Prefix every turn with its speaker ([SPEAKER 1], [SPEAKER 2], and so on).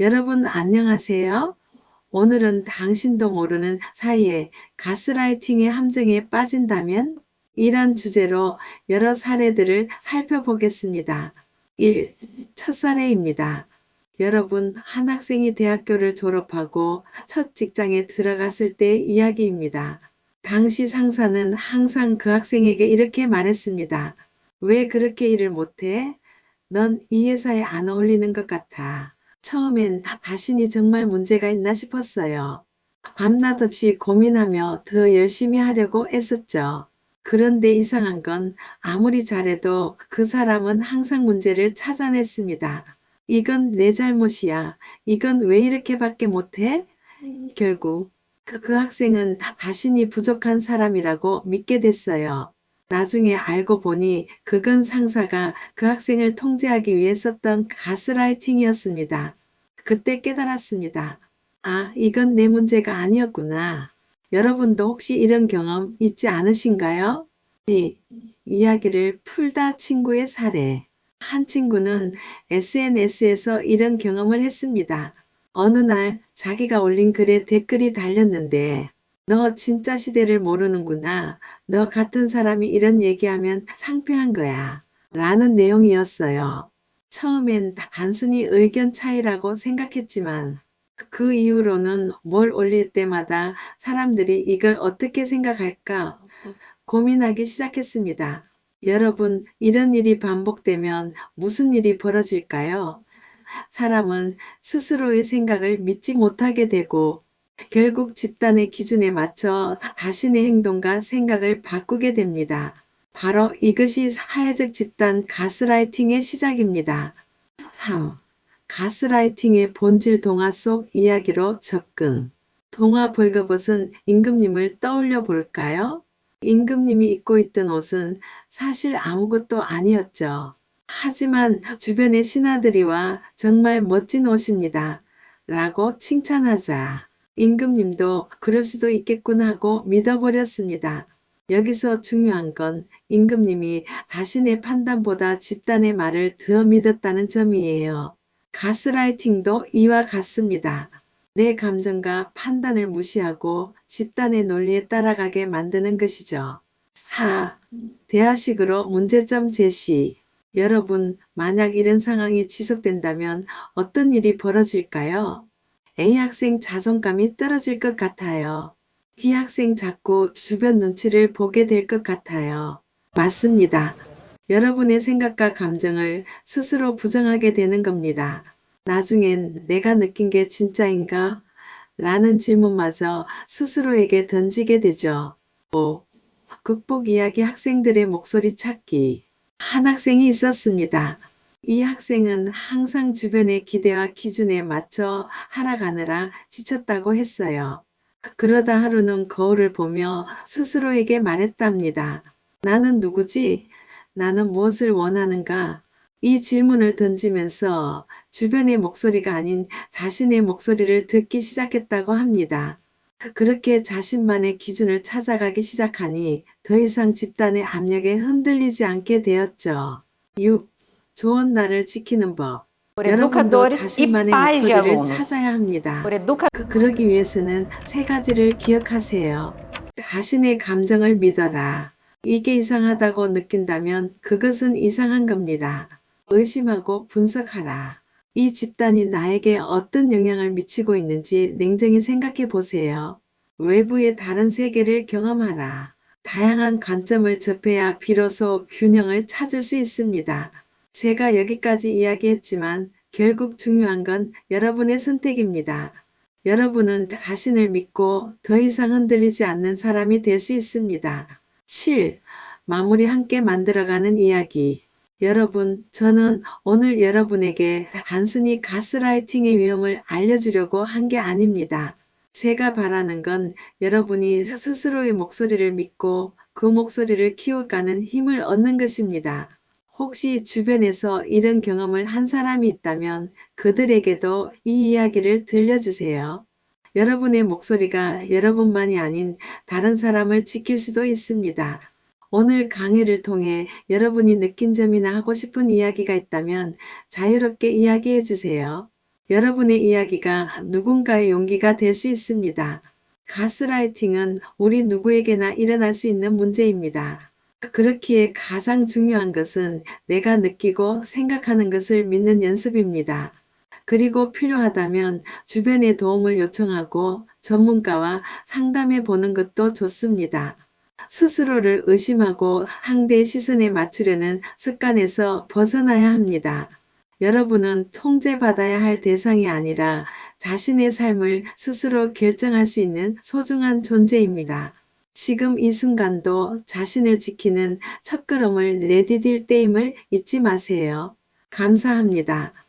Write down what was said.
[SPEAKER 1] 여러분 안녕하세요. 오늘은 당신도 모르는 사이에 가스라이팅의 함정에 빠진다면? 이란 주제로 여러 사례들을 살펴보겠습니다. 1. 첫 사례입니다. 여러분, 한 학생이 대학교를 졸업하고 첫 직장에 들어갔을 때의 이야기입니다. 당시 상사는 항상 그 학생에게 이렇게 말했습니다. 왜 그렇게 일을 못해? 넌 이 회사에 안 어울리는 것 같아. 처음엔 자신이 정말 문제가 있나 싶었어요. 밤낮 없이 고민하며 더 열심히 하려고 애썼죠. 그런데 이상한 건 아무리 잘해도 그 사람은 항상 문제를 찾아냈습니다. 이건 내 잘못이야. 이건 왜 이렇게밖에 못해? 결국 그, 그 학생은 자신이 부족한 사람이라고 믿게 됐어요. 나중에 알고 보니 그건 상사가 그 학생을 통제하기 위해 썼던 가스라이팅이었습니다. 그때 깨달았습니다. 아, 이건 내 문제가 아니었구나. 여러분도 혹시 이런 경험 있지 않으신가요? 이 이야기를 풀다 친구의 사례. 한 친구는 SNS에서 이런 경험을 했습니다. 어느 날 자기가 올린 글에 댓글이 달렸는데 너 진짜 시대를 모르는구나. 너 같은 사람이 이런 얘기하면 창피한 거야. 라는 내용이었어요. 처음엔 단순히 의견 차이라고 생각했지만 그 이후로는 뭘 올릴 때마다 사람들이 이걸 어떻게 생각할까 고민하기 시작했습니다. 여러분, 이런 일이 반복되면 무슨 일이 벌어질까요? 사람은 스스로의 생각을 믿지 못하게 되고 결국 집단의 기준에 맞춰 자신의 행동과 생각을 바꾸게 됩니다. 바로 이것이 사회적 집단 가스라이팅의 시작입니다. 3. 가스라이팅의 본질 동화 속 이야기로 접근. 동화 벌거벗은 임금님을 떠올려 볼까요? 임금님이 입고 있던 옷은 사실 아무것도 아니었죠. 하지만 주변의 신하들이와 정말 멋진 옷입니다. 라고 칭찬하자. 임금님도 그럴 수도 있겠군 하고 믿어버렸습니다. 여기서 중요한 건 임금님이 자신의 판단보다 집단의 말을 더 믿었다는 점이에요. 가스라이팅도 이와 같습니다. 내 감정과 판단을 무시하고 집단의 논리에 따라가게 만드는 것이죠. 4. 대화식으로 문제점 제시. 여러분, 만약 이런 상황이 지속된다면 어떤 일이 벌어질까요? A 학생 자존감이 떨어질 것 같아요. B 학생 자꾸 주변 눈치를 보게 될 것 같아요. 맞습니다. 여러분의 생각과 감정을 스스로 부정하게 되는 겁니다. 나중엔 내가 느낀 게 진짜인가? 라는 질문마저 스스로에게 던지게 되죠. 5. 극복 이야기 학생들의 목소리 찾기. 한 학생이 있었습니다. 이 학생은 항상 주변의 기대와 기준에 맞춰 살아가느라 지쳤다고 했어요. 그러다 하루는 거울을 보며 스스로에게 말했답니다. 나는 누구지? 나는 무엇을 원하는가? 이 질문을 던지면서 주변의 목소리가 아닌 자신의 목소리를 듣기 시작했다고 합니다. 그렇게 자신만의 기준을 찾아가기 시작하니 더 이상 집단의 압력에 흔들리지 않게 되었죠. 6. 좋은 나를 지키는 법. 여러분도 자신만의 목소리를. 찾아야 합니다. 그, 그러기 위해서는 세 가지를 기억하세요. 자신의 감정을 믿어라. 이게 이상하다고 느낀다면 그것은 이상한 겁니다. 의심하고 분석하라. 이 집단이 나에게 어떤 영향을 미치고 있는지 냉정히 생각해 보세요. 외부의 다른 세계를 경험하라. 다양한 관점을 접해야 비로소 균형을 찾을 수 있습니다. 제가 여기까지 이야기했지만 결국 중요한 건 여러분의 선택입니다. 여러분은 자신을 믿고 더 이상 흔들리지 않는 사람이 될 수 있습니다. 7. 마무리 함께 만들어가는 이야기. 여러분, 저는 오늘 여러분에게 단순히 가스라이팅의 위험을 알려주려고 한 게 아닙니다. 제가 바라는 건 여러분이 스스로의 목소리를 믿고 그 목소리를 키워가는 힘을 얻는 것입니다. 혹시 주변에서 이런 경험을 한 사람이 있다면 그들에게도 이 이야기를 들려주세요. 여러분의 목소리가 여러분만이 아닌 다른 사람을 지킬 수도 있습니다. 오늘 강의를 통해 여러분이 느낀 점이나 하고 싶은 이야기가 있다면 자유롭게 이야기해 주세요. 여러분의 이야기가 누군가의 용기가 될 수 있습니다. 가스라이팅은 우리 누구에게나 일어날 수 있는 문제입니다. 그렇기에 가장 중요한 것은 내가 느끼고 생각하는 것을 믿는 연습입니다. 그리고 필요하다면 주변의 도움을 요청하고 전문가와 상담해 보는 것도 좋습니다. 스스로를 의심하고 상대의 시선에 맞추려는 습관에서 벗어나야 합니다. 여러분은 통제받아야 할 대상이 아니라 자신의 삶을 스스로 결정할 수 있는 소중한 존재입니다. 지금 이 순간도 자신을 지키는 첫걸음을 내디딜 때임을 잊지 마세요. 감사합니다.